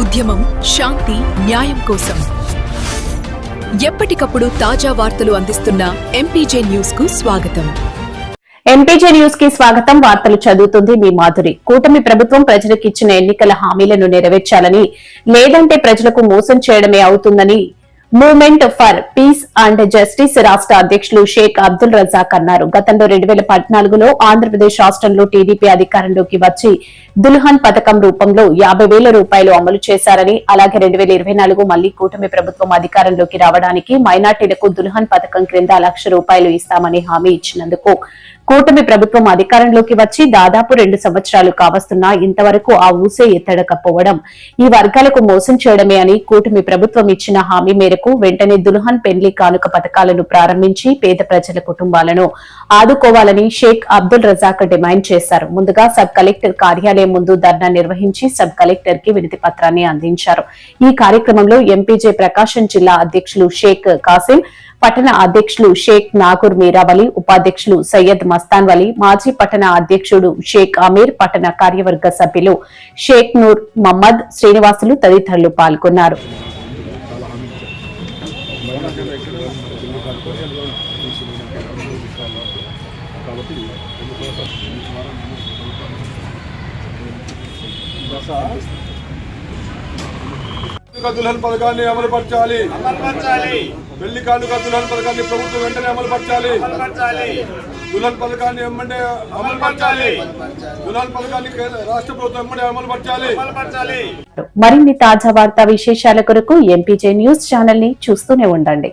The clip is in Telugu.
ఉద్యమం శాంతి న్యాయం కోసం. ఎప్పటికప్పుడు తాజా వార్తలు అందిస్తున్న ఎంపీజే న్యూస్కు స్వాగతం. ఎంపీజే న్యూస్కి స్వాగతం. వార్తలు చదువుతుంది మీ మాధురి. కూటమి ప్రభుత్వం ప్రజలకు ఇచ్చిన ఎన్నికల హామీలను నెరవేర్చాలని లేదంటే ప్రజలకు మోసం చేయడమే అవుతుందని movement for peace and justice రాష్ట్ర అధ్యక్షులు షేక్ అబ్దుల్ రజాక్ అన్నారు. గతంలో రెండు వేల పద్నాలుగులో ఆంధ్రప్రదేశ్ రాష్ట్రంలో టీడీపీ అధికారంలోకి వచ్చి దుల్హన్ పథకం రూపంలో యాభై వేల రూపాయలు అమలు చేశారని అలాగే రెండు వేల ఇరవై నాలుగు మళ్ళీ కూటమి ప్రభుత్వం అధికారంలోకి రావడానికి మైనార్టీలకు దుల్హన్ పథకం క్రింద లక్ష రూపాయలు ఇస్తామని హామీ ఇచ్చినందుకు కూటమి ప్రభుత్వం అధికారంలోకి వచ్చి దాదాపు రెండు సంవత్సరాలు కావస్తున్నా ఇంతవరకు ఆ ఊసే ఎత్తడకపోవడం. ఈ వర్గాలకు మోసం చేయడమే అని కూటమి ప్రభుత్వం ఇచ్చిన హామీ మేరకు వెంటనే దుల్హన్ పెండ్లి కానుక పథకాలను ప్రారంభించి పేద ప్రజల కుటుంబాలను ఆదుకోవాలని షేక్ అబ్దుల్ రజాక్ డిమాండ్ చేశారు. ముందుగా సబ్ కలెక్టర్ కార్యాలయం ముందు ధర్నా నిర్వహించి సబ్ కలెక్టర్కి వినతి పత్రాన్ని అందించారు. ఈ కార్యక్రమంలో ఎంపీజే ప్రకాశం జిల్లా అధ్యక్షులు షేక్ కాసిం పట్టణ అధ్యక్షులు షేక్ నాగూర్ మీరావలి ఉపాధ్యక్షులు సయ్యద్ మస్తాన్ వలి మాజీ పట్టణ అధ్యక్షుడు షేక్ అమీర్ పట్టణ కార్యవర్గ సభ్యులు షేక్ నూర్ మహమ్మద్ శ్రీనివాసులు తదితరులు పాల్గొన్నారు. కానుక దుల్హన్ పథకాన్ని అమలుపరచాలి. అమలుపరచాలి. పెళ్ళి కానుక దుల్హన్ పథకాన్ని ప్రభుత్వం వెంటనే అమలుపరచాలి. అమలుపరచాలి. దుల్హన్ పథకాన్ని ఎమ్మంటే అమలుపరచాలి. దుల్హన్ పథకాన్ని రాష్ట్ర ప్రభుత్వం ఎమ్మడే అమలుపరచాలి. అమలుపరచాలి. మరిన్ని తాజా వార్తా విశేషాల కొరకు ఎంపీజే న్యూస్ ఛానల్ని చూస్తూనే ఉండండి.